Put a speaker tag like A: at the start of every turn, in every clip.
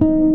A: ต้อ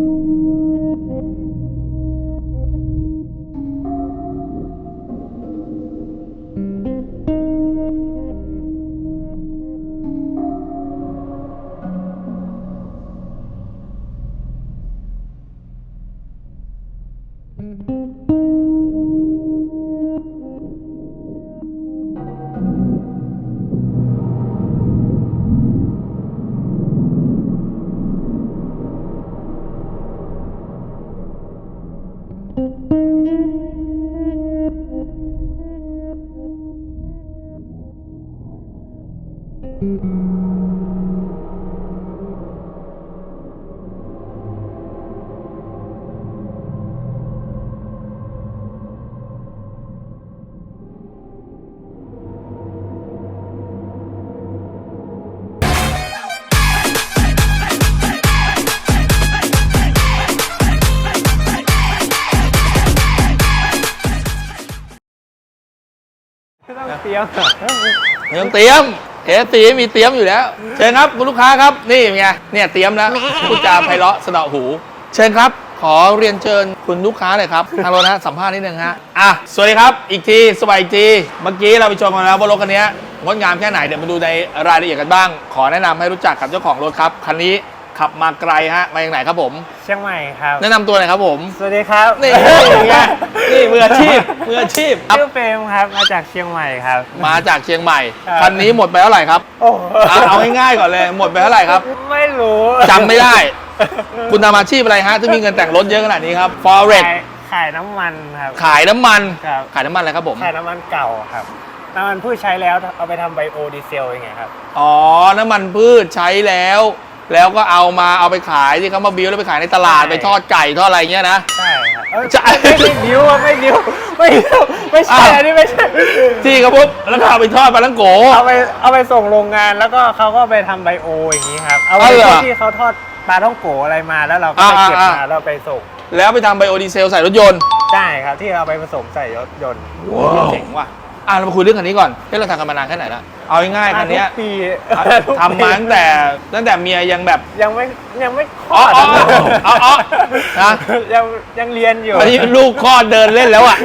A: เตรียม
B: ไม่ต้องเตรียมเอสีมีเตรียมอยู่แล้ว เชิญครับคุณลูกค้าครับนี่ไงเนี่ยเตรียมแล้วพูดจาไพเราะสนอหู เชิญครับ ขอเรียนเชิญคุณลูกค้าเลยครับทางรถนะสัมภาษณ์นิดนึงฮะอะสวัสดีครับ อีกทีสบายอีทีเมื่อกี้เราไปชมกันแล้วว่ารถคันนี้งดงามแค่ไหนเดี๋ยวมาดูในรายละเอียดกันบ้าง ขอแนะนำให้รู้จักกับเจ้าของรถครับคันนี้ ขับมาไกลฮะมาจากไหนครับผม
A: เชียงใหม่ครับ
B: แนะนำตัวหน่อยครับผม
A: สวัสดีครับ
B: นี่ไงนี่มืออาชีพมืออาชีพครับ
A: ชื่อเฟรมครับ มาจากเชียงใหม่ครับ
B: มาจากเชียงใหม่
A: ครับ
B: คันนี้หมดไปเท่าไหร่ครับ
A: โอ้โห
B: เอาเอาง่ายๆก่อนเลยหมดไปเท่าไหร่ครับ
A: ไม่รู้
B: จำไม่ได้ คุณทำอาชีพอะไรฮะที่มีเงินแต่งรถเยอะขนาดนี้ครับ Forex
A: ขายขายน้ำมันครับ
B: ขายน้ำมัน
A: ครับ
B: ขายน้ำมันอะไรครับผม
A: ขายน้ำมันเก่าครับ น้ำมันพืชใช้แล้วเอาไปทำไบโอดีเซลยังไงครับ
B: อ๋อ น้ำมันพืชใช้แล้ว แล้วก็เอามาเอาไปขายที่เขามาบิวแล้วไปขายในตลาด
A: ใช่
B: ไปทอดไก่ทอดอะไรเงี้ยนะ
A: ใช่ครับเอ้ย
B: ใช่
A: ไม่ไม่บิ้วอะไม่บิ้วไม่บิ้วไม่ใช่
B: อ้าว
A: อันนี้ไม่ใช่
B: ที่เขาปุ๊บแล้วก็เอาไปทอดปลาลังโก
A: เอาไปเอาไปส่งโรงงานแล้วก็เขาก็ไปทำไบโออย่างนี้ครับ เอาไป
B: อ๋อเหรอ
A: ที่เขาทอดปลาท่องโกอะไรมาแล้วเราก็ไป
B: อ่า
A: เก็บ
B: อ่า
A: มาแล้วไปส่ง
B: แล้วไปทำไบโอดีเซลใส่รถยนต์
A: ใช่ครับที่เอาไปผสมใส่รถยนต์
B: เจ๋งว่ะ อะเรามาคุยเรื่องคันนี้ก่อนเฮ้ยเราทำกันมานานแค่ไหนละเอาง่ายๆคันเนี้ย
A: ทุกปี
B: ทำมาตั้งแต่ตั้งแต่เมียยังแบบ
A: ยังไม่ยังไม่คล
B: อ๋
A: อ
B: อ
A: ด
B: อ๋ออ๋ออ๋อนะ
A: ยังยังเรียนอยู่
B: ตอนนี้ลูกคลอดเดินเล่นแล้วอะ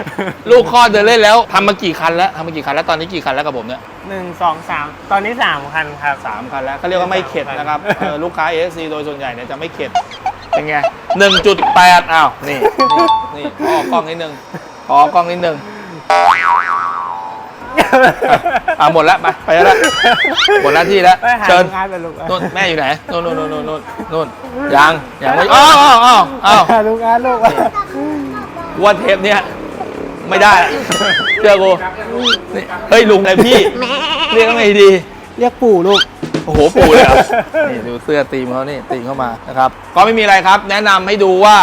B: ลูกคลอดเดินเล่นแล้วทำมากี่คันแล้วทำมากี่คันแล้วตอนนี้กี่คันแล้วกับผมเนี่ย
A: หนึ่งสองสามตอนนี้สามคันครับ
B: สามคันแล้วเขาเรียกว่าไม่เข็ดนะครับเออลูกค้า ASC โดยส่วนใหญ่เนี่ยจะไม่เข็ดเป็นไงหนึ่งจุดแปดอ้าวนี่นี่นี่ขอกล้องนิดนึงขอกล้องนิดนึง อะหมดแล้วไปไปแล้ว หมดหน้าที่แล้ว
A: ไปหา
B: เชิญ
A: งานไปลูก
B: นู่นแม่อยู่ไหนนู่นนู่นนู่นนู่นนู่นยังยังไม่อ้าวอ้าวอ้าวอ้าว
A: หาลูกงานลูก
B: ว่าเทปเนี้ยไม่ได้เชื่อกูนี่เฮ้ยลุงไงพี่เรียกว่าไงดี
A: เรียกปู่ลูก
B: โอ้โหปู่เลยเหรอนี่ดูเสื้อตีมเขานี่ตีมเข้ามานะครับ ก็ไม่มีอะไรครับ แนะนำให้ดูว่า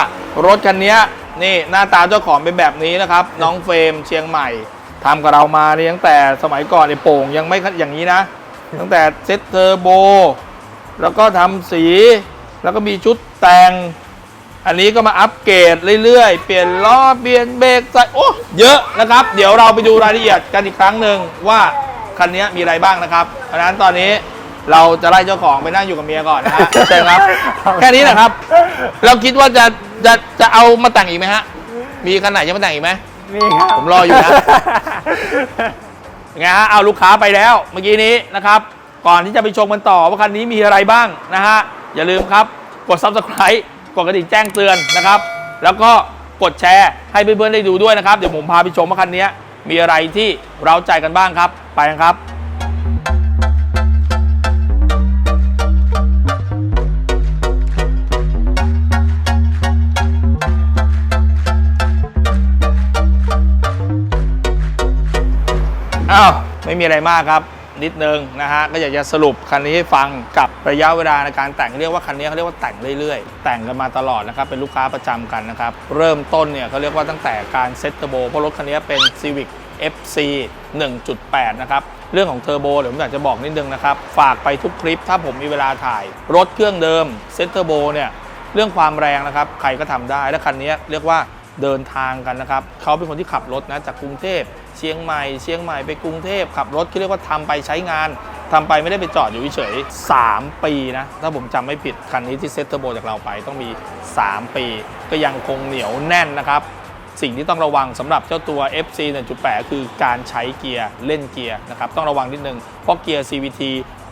B: รถคันนี้นี่หน้าตาเจ้าของเป็นแบบนี้นะครับ น้องเฟรมเชียงใหม่ ทำกับเรามาเนี่ยตั้งแต่สมัยก่อนในยโป่งยังไม่อย่างนี้นะ ตั้งแต่เซ็ตเทอร์โบ แล้วก็ทำสี แล้วก็มีชุดแต่ง อันนี้ก็มาอัปเกรดเรื่อยๆ เปลี่ยนล้อ เปลี่ยนเบรกใส่โอ้เยอะนะครับ เดี๋ยวเราไปดูรายละเอียดกันอีกครั้งหนึ่งว่าคันนี้มีอะไรบ้างนะครับ เพราะฉะนั้นตอนนี้เราจะไล่เจ้าของไปนั่งอยู่กับเมียก่อนนะฮะเชิญครับ แค่นี้แหละครับ เราคิดว่าจะจะจะเอามาแต่งอีกไหมฮะ มีคันไหนจะมาแต่งอีกไหม
A: มีครับ
B: ผมรออยู่นะยังไงฮะเอาลูกค้าไปแล้วเมื่อกี้นี้นะครับ ก่อนที่จะไปชมกันต่อว่าคันนี้มีอะไรบ้างนะฮะ อย่าลืมครับ กด subscribe กดกระดิ่งแจ้งเตือนนะครับ แล้วก็กดแชร์ให้เพื่อนๆได้ดูด้วยนะครับ เดี๋ยวผมพาไปชมว่าคันนี้มีอะไรที่เราใจกันบ้างครับ ไปกันครับ อ้าวไม่มีอะไรมากครับ นิดนึงนะฮะก็อยากจะสรุปคันนี้ให้ฟังกับระยะเวลาในการแต่งเรียกว่าคันนี้เขาเรียกว่าแต่งเรื่อยๆ แต่งกันมาตลอดนะครับเป็นลูกค้าประจำกันนะครับเริ่มต้นเนี่ยเขาเรียกว่าตั้งแต่การเซ็ตเทอร์โบเพราะรถคันนี้เป็น Civic FC 1.8 นะครับ เรื่องของเทอร์โบเดี๋ยวผมอยากจะบอกนิดนึงนะครับ ฝากไปทุกคลิปถ้าผมมีเวลาถ่าย รถเครื่องเดิมเซ็ตเทอร์โบเนี่ย เรื่องความแรงนะครับ ใครก็ทำได้ และคันนี้เรียกว่า เดินทางกันนะครับเขาเป็นคนที่ขับรถนะจากกรุงเทพเชียงใหม่ เชียงใหม่ไปกรุงเทพขับรถที่เรียกว่าทำไปใช้งานทำไปไม่ได้ไปจอดอยู่เฉย3ปีนะ ถ้าผมจำไม่ผิดคันนี้ที่เซ็ตเทอร์โบจากเราไปต้องมี 3 ปี ก็ยังคงเหนียวแน่นนะครับ สิ่งที่ต้องระวังสำหรับเจ้าตัว FC 1.8 คือการใช้เกียร์เล่นเกียร์นะครับต้องระวังนิดนึงเพราะเกียร์ CVT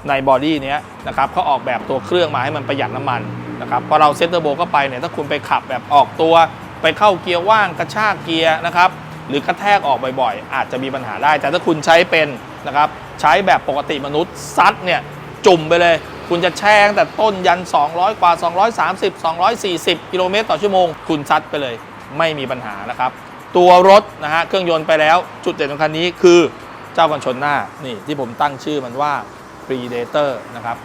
B: ในบอดี้เนี้ยนะครับเขาออกแบบตัวเครื่องมาให้มันประหยัดน้ำมันนะครับพอเราเซ็ตเทอร์โบเข้าไปเนี่ยถ้าคุณไปขับแบบออกตัว ไปเข้าเกียร์ว่างกระชากเกียร์นะครับหรือกระแทกออกบ่อยๆ อาจจะมีปัญหาได้ แต่ถ้าคุณใช้เป็นนะครับใช้แบบปกติมนุษย์ซัดเนี่ยจุ่มไปเลย คุณจะแช่งแต่ต้นยัน 200 กว่า 230 240 กิโลเมตรต่อชั่วโมง คุณซัดไปเลย ไม่มีปัญหานะครับ ตัวรถนะฮะเครื่องยนต์ไปแล้ว จุดเด่นของคันนี้คือเจ้ากันชนหน้านี่ที่ผมตั้งชื่อมันว่า Predator นะครับ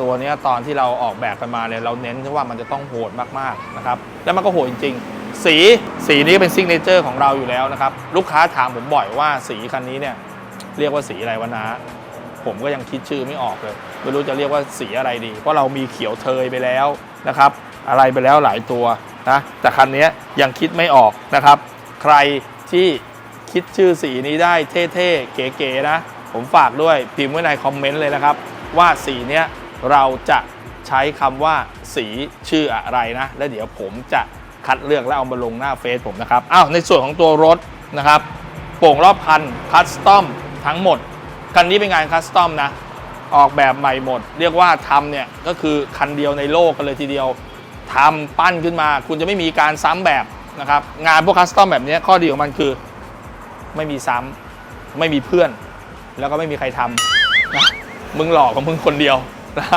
B: ตัวนี้ตอนที่เราออกแบบกันมาเนี่ยเราเน้นว่ามันจะต้องโหดมากๆนะครับแล้วมันก็โหดจริง สีสีนี้เป็นซิกเนเจอร์ของเราอยู่แล้วนะครับ ลูกค้าถามผมบ่อยว่าสีคันนี้เนี่ยเรียกว่าสีอะไรวะนะผมก็ยังคิดชื่อไม่ออกเลย ไม่รู้จะเรียกว่าสีอะไรดี เพราะเรามีเขียวเทยไปแล้วนะครับ อะไรไปแล้วหลายตัวนะแต่คันนี้ยังคิดไม่ออกนะครับ ใครที่คิดชื่อสีนี้ได้เท่ๆ เก๋ๆนะ ผมฝากด้วยพิมพ์ไว้ในคอมเมนต์เลยนะครับ ว่าสีเนี้ยเราจะใช้คำว่าสีชื่ออะไรนะ แล้วเดี๋ยวผมจะ คัดเลือกแล้วเอามาลงหน้าเฟซผมนะครับอ้าวในส่วนของตัวรถนะครับโป่งรอบคันคัสตอมทั้งหมด คันนี้เป็นงานคัสตอมนะ ออกแบบใหม่หมด เรียกว่าทำเนี่ยก็คือคันเดียวในโลกกันเลยทีเดียวทำปั้นขึ้นมา คุณจะไม่มีการซ้ำแบบนะครับงานพวกคัสตอมแบบนี้ข้อดีของมันคือ ไม่มีซ้ำไม่มีเพื่อน แล้วก็ไม่มีใครทำนะมึงหลอกของมึงคนเดียวนะ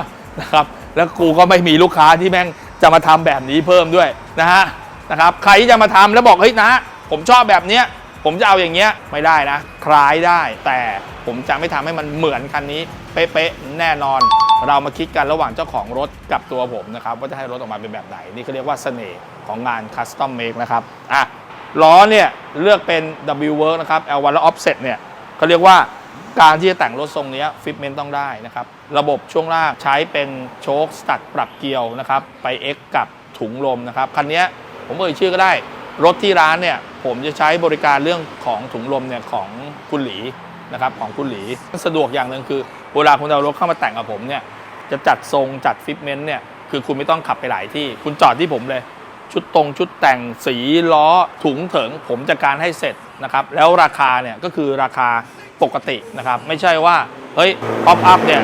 B: นะครับ แล้วกูก็ไม่มีลูกค้าที่แม่ง จะมาทำแบบนี้เพิ่มด้วยนะฮะนะครับใครที่จะมาทำแล้วบอกเฮ้ยนะ ผมชอบแบบเนี้ยผมจะเอาอย่างเงี้ยไม่ได้นะ คล้ายได้ แต่ผมจะไม่ทำให้มันเหมือนคันนี้ เป๊ะๆแน่นอน เรามาคิดกันระหว่างเจ้าของรถกับตัวผมนะครับว่าจะให้รถออกมาเป็นแบบไหน นี่เขาเรียกว่าเสน่ห์ของงานคัสตอมเมคนะครับอะล้อเนี่ยเลือกเป็น W Work นะครับ L1 และ Offset เนี่ยเขาเรียกว่า การที่จะแต่งรถทรงนี้ฟิตเมนต์ต้องได้นะครับ ระบบช่วงล่างใช้เป็นโช๊คสตัดปรับเกียวนะครับ ไป X กับถุงลมนะครับ คันนี้ผมเอ่ยชื่อก็ได้ รถที่ร้านเนี่ย ผมจะใช้บริการเรื่องของถุงลมเนี่ยของคุณหลีนะครับของคุณหลีสะดวกอย่างหนึ่งคือเวลาคุณเอารถเข้ามาแต่งกับผมเนี่ยจะจัดทรงจัดฟิตเมนต์เนี่ยคือคุณไม่ต้องขับไปหลายที่ คุณจอดที่ผมเลย ชุดตรงชุดแต่งสีล้อถุงเถิงผมจัดการให้เสร็จนะครับแล้วราคาเนี่ยก็คือราคา ปกตินะครับ ไม่ใช่ว่า เฮ้ยป๊อปอัพเนี่ย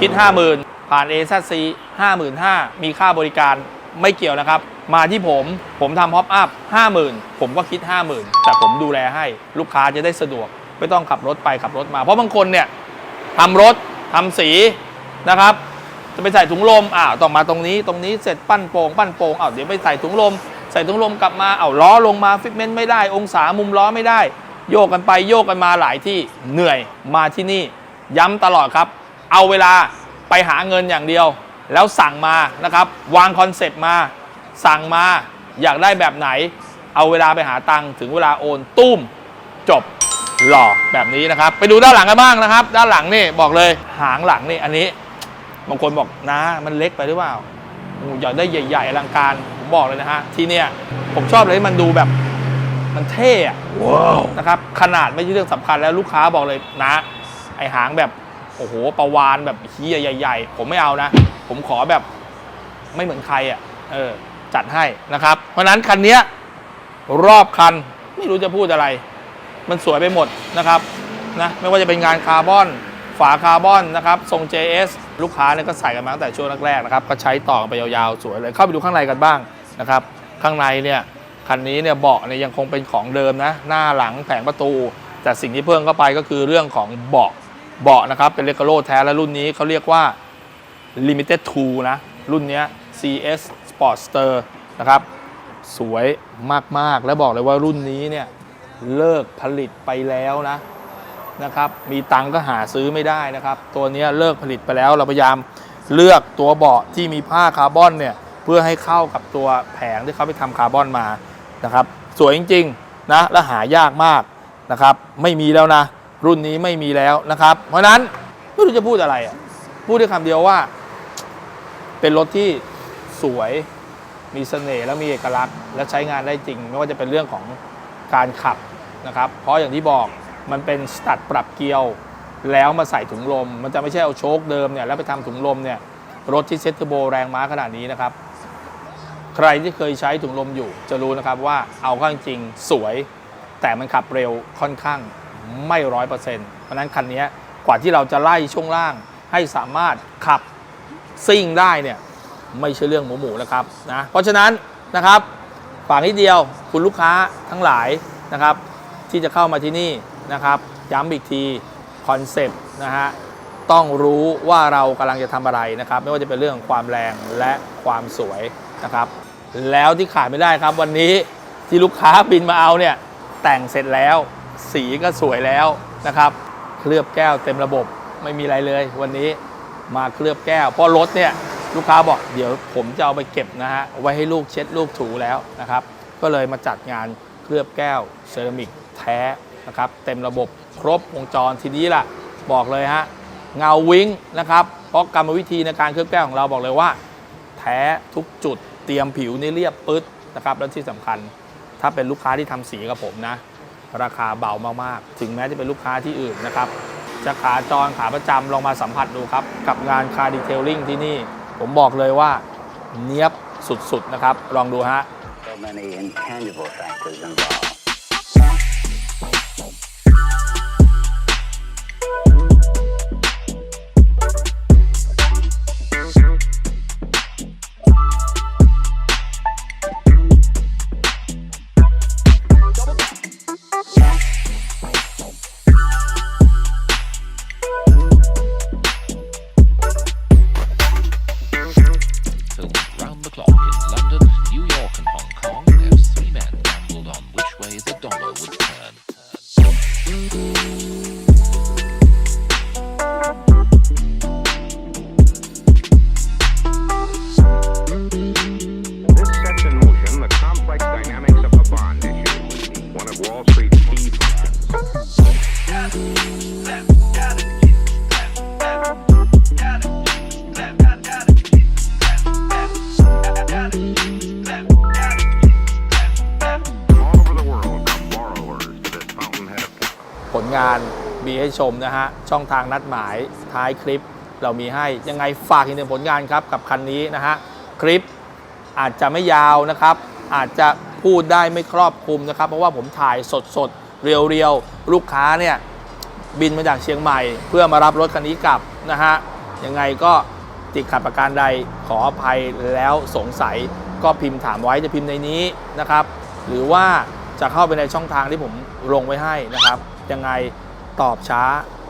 B: คิด 50,000 ผ่าน a อ c 55,000 มีค่าบริการไม่เกี่ยวนะครับ มาที่ผมผมทำพ็อปอัพ50,000 ผมก็คิด 50,000 แต่ผมดูแลให้ลูกค้าจะได้สะดวก ไม่ต้องขับรถไปขับรถมา เพราะบางคนเนี่ยทำรถทำสีนะครับจะไปใส่ถุงลมอ้าวต้องมาตรงนี้ ตรงนี้เสร็จปั้นโป่งปั้นโป่งอ้าวเดี๋ยวไปใส่ถุงลม ใส่ถุงลมกลับมาอ้าวล้อลงมาฟิตเมนต์ไม่ได้ องศามุมล้อไม่ได้ โยกกันไปโยกกันมาหลายที่เหนื่อยมาที่นี่ ย้ำตลอดครับ เอาเวลาไปหาเงินอย่างเดียว แล้วสั่งมานะครับ วางคอนเซปต์มา สั่งมาอยากได้แบบไหน เอาเวลาไปหาตังค์ถึงเวลาโอนตุ้มจบหล่อแบบนี้นะครับ ไปดูด้านหลังกันบ้างนะครับ ด้านหลังนี่บอกเลยหางหลังนี่อันนี้บางคนบอกนะมันเล็กไปหรือเปล่าอยากได้ใหญ่ๆอลังการผมบอกเลยนะฮะที่เนี่ยผมชอบเลยมันดูแบบ มันเท่อะนะครับขนาดไม่ใช่เรื่องสำคัญแล้วลูกค้าบอกเลยนะ ไอหางแบบโอ้โหประวานแบบเฮียใหญ่ ๆ ผมไม่เอานะ ผมขอแบบไม่เหมือนใครอะเออจัดให้นะครับ เพราะฉะนั้นคันเนี้ยรอบคันไม่รู้จะพูดอะไร มันสวยไปหมดนะครับนะไม่ว่าจะเป็นงานคาร์บอน ฝาคาร์บอนนะครับทรง JS ลูกค้าเนี่ยก็ใส่กันมาตั้งแต่ช่วงแรกๆนะครับ ก็ใช้ต่อกันไปยาวๆ สวยเลย เข้าไปดูข้างในกันบ้างนะครับ ข้างในเนี่ย คันนี้เนี่ยเบาะเนี่ยยังคงเป็นของเดิมนะ หน้าหลังแผงประตู แต่สิ่งที่เพิ่มเข้าไปก็คือเรื่องของเบาะเบาะนะครับ เป็นเลโกโลแท้และรุ่นนี้เขาเรียกว่า Limited 2 นะ รุ่นนี้ CS Sportster นะครับ สวยมาก ๆ และบอกเลยว่ารุ่นนี้เนี่ยเลิกผลิตไปแล้วนะนะครับ มีตังก็หาซื้อไม่ได้นะครับ ตัวนี้เลิกผลิตไปแล้วเราพยายามเลือกตัวเบาะที่มีผ้าคาร์บอนเนี่ยเพื่อให้เข้ากับตัวแผงที่เขาไปทำคาร์บอนมา นะครับ สวยจริงๆนะและหายากมากนะครับ ไม่มีแล้วนะ รุ่นนี้ไม่มีแล้วนะครับ เพราะนั้นไม่รู้จะพูดอะไรอะพูดด้วยคำเดียวว่า เป็นรถที่สวยมีเสน่ห์และมีเอกลักษณ์ และใช้งานได้จริง ไม่ว่าจะเป็นเรื่องของการขับนะครับ เพราะอย่างที่บอกมันเป็นสตัดปรับเกียว แล้วมาใส่ถุงลม มันจะไม่ใช่เอาโชคเดิมเนี่ยแล้วไปทำถุงลมเนี่ยรถที่เซ็ตเทอร์โบแรงม้าขนาดนี้นะครับ ใครที่เคยใช้ถุงลมอยู่ จะรู้นะครับว่าเอาเข้าจริงสวย แต่มันขับเร็วค่อนข้างไม่ร้อยเปอร์เซ็นต์เพราะนั้นคันนี้กว่าที่เราจะไล่ช่วงล่าง ให้สามารถขับซิ่งได้เนี่ยไม่ใช่เรื่องหมูหมูๆนะครับนะเพราะฉะนั้นนะครับฝากนิดเดียวคุณลูกค้าทั้งหลายนะครับ ที่จะเข้ามาที่นี่นะครับ ย้ำอีกทีคอนเซปต์นะฮะต้องรู้ว่าเรากำลังจะทำอะไรนะครับ ไม่ว่าจะเป็นเรื่องความแรงและความสวย นะครับ แล้วที่ขาดไม่ได้ครับวันนี้ที่ลูกค้าบินมาเอาเนี่ยแต่งเสร็จแล้ว สีก็สวยแล้วนะครับ เคลือบแก้วเต็มระบบไม่มีอะไรเลย วันนี้มาเคลือบแก้ว เพราะรถเนี่ยลูกค้าบอกเดี๋ยวผมจะเอาไปเก็บนะฮะไว้ให้ลูกเช็ดลูกถูแล้วนะครับ ก็เลยมาจัดงานเคลือบแก้วเซรามิกแท้นะครับ เต็มระบบครบวงจรทีนี้ล่ะ บอกเลยฮะเงาวิ้งนะครับ เพราะกรรมวิธีในการเคลือบแก้วของเราบอกเลยว่า ท้ทุกจุดเตรียมผิวนี่เรียบปึ๊ดนะครับ แล้วที่สำคัญถ้าเป็นลูกค้าที่ทำสีกับผมนะ ราคาเบามากๆ ถึงแม้จะเป็นลูกค้าที่อื่นนะครับ จะขาจรขาประจำลองมาสัมผัสดูครับ กับงานคาร์ดีเทลลิ่งที่นี่ ผมบอกเลยว่าเนี้ยบสุดๆนะครับ ลองดูฮะ
C: so many intangible factors involved.
B: นะฮะ ช่องทางนัดหมายท้ายคลิปเรามีให้ยังไงฝากอีกหนึ่งผลงานครับกับคันนี้นะฮะ คลิปอาจจะไม่ยาวนะครับ อาจจะพูดได้ไม่ครอบคลุมนะครับ เพราะว่าผมถ่ายสดๆเรียวๆ ลูกค้าเนี่ยบินมาจากเชียงใหม่ เพื่อมารับรถคันนี้กลับนะฮะยังไงก็ติดขัดประการใดขออภัยแล้วสงสัยก็พิมพ์ถามไว้จะพิมพ์ในนี้นะครับ หรือว่าจะเข้าไปในช่องทางที่ผมลงไว้ให้นะครับ ยังไงตอบช้า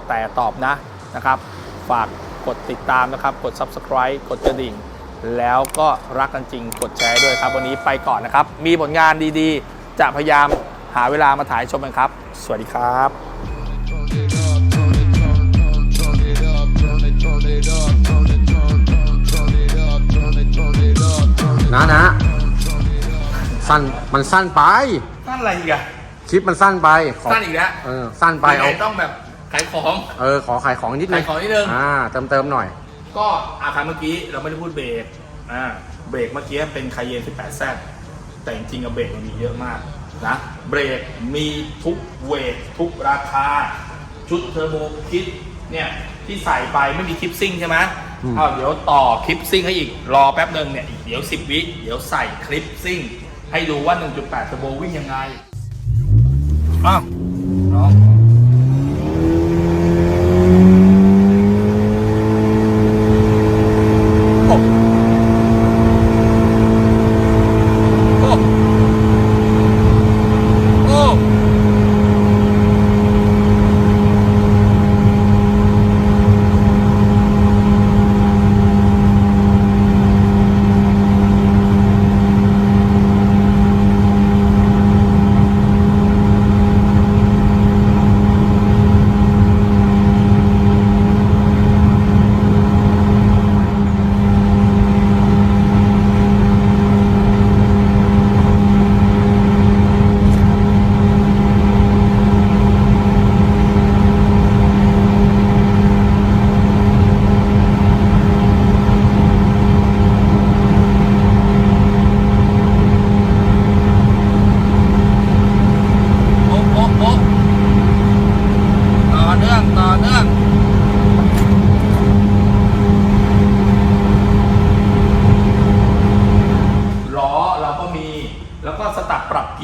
B: แต่ตอบนะนะครับ ฝากกดติดตามนะครับ กด subscribe กดกระดิ่ง แล้วก็รักกันจริงกดแชร์ด้วยครับ วันนี้ไปก่อนนะครับ มีผลงานดีๆ จะพยายามหาเวลามาถ่ายชมกันครับ สวัสดีครับ
D: นะนะ สั้นมันสั้นไป
B: สั้นอะไรอีกอะ
D: คลิปมันสั้นไปข
B: สั้นอีกแล้ว
D: เออสั้นไป
B: ยัง
D: เอา
B: ไงต้องแบบ ขายของ
D: เออขอขายของนิดนึ
B: ขาย
D: ง
B: ของนิดนึง
D: อ่าเติมเติมหน่อย
B: ก็อาคารเมื่อกี้เราไม่ได้พูดเบรกอ่าเบรกเมื่อกี้เป็นคาเยน18แซแต่จริงๆอะเบรกมันมีเยอะมากนะเบรกมีทุกเวททุกราคา ชุดเทอร์โบคิดเนี่ยที่ใส่ไปไม่มีคลิปซิ่งใช่ไหม
D: อืม
B: เอาเดี๋ยวต่อคลิปซิ่งให้อีกรอแป๊บหนึ่งเนี่ยอีกเดี๋ยว 10 วิเดี๋ยวใส่คลิปซิ่ง ให้ดูว่า 1.8เทอร์โบวิ่งยังไงอ้าวน้องโอ้โอ้โอ้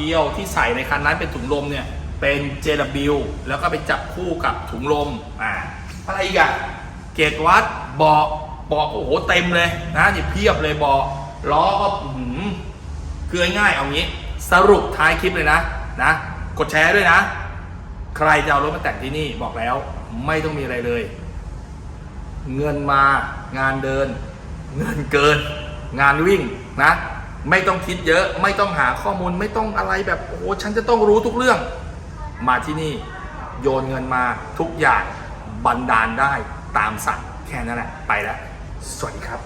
B: ดียวที่ใส่ในคันนั้นเป็นถุงลมเนี่ยเป็น JW แล้วก็ไปจับคู่กับถุงลมอ่าอะไรอีกอะเกตวัดเบาะเบาะโอ้โหเต็มเลยนะนี่เพียบเลยเบาะล้อก็อื้อหือคือง่ายเอางี้ สรุปท้ายคลิปเลยนะนะ กดแชร์ด้วยนะ ใครจะเอารถมาแต่งที่นี่บอกแล้ว ไม่ต้องมีอะไรเลย เงินมางานเดิน เงินเกิน งานวิ่งนะ ไม่ต้องคิดเยอะไม่ต้องหาข้อมูลไม่ต้องอะไรแบบโอ้ฉันจะต้องรู้ทุกเรื่อง มาที่นี่โยนเงินมาทุกอย่างบันดาลได้ตามสั่งแค่นั้นแหละไปแล้วสวัสดีครับ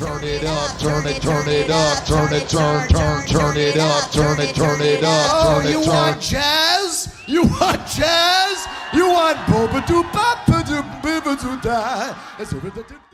E: Turn it up, turn it, turn it up, turn it, turn, turn, turn it up, turn it, turn it up, turn it, turn.
F: You want jazz? You want jazz? You want boba doo bop doo biba doo da?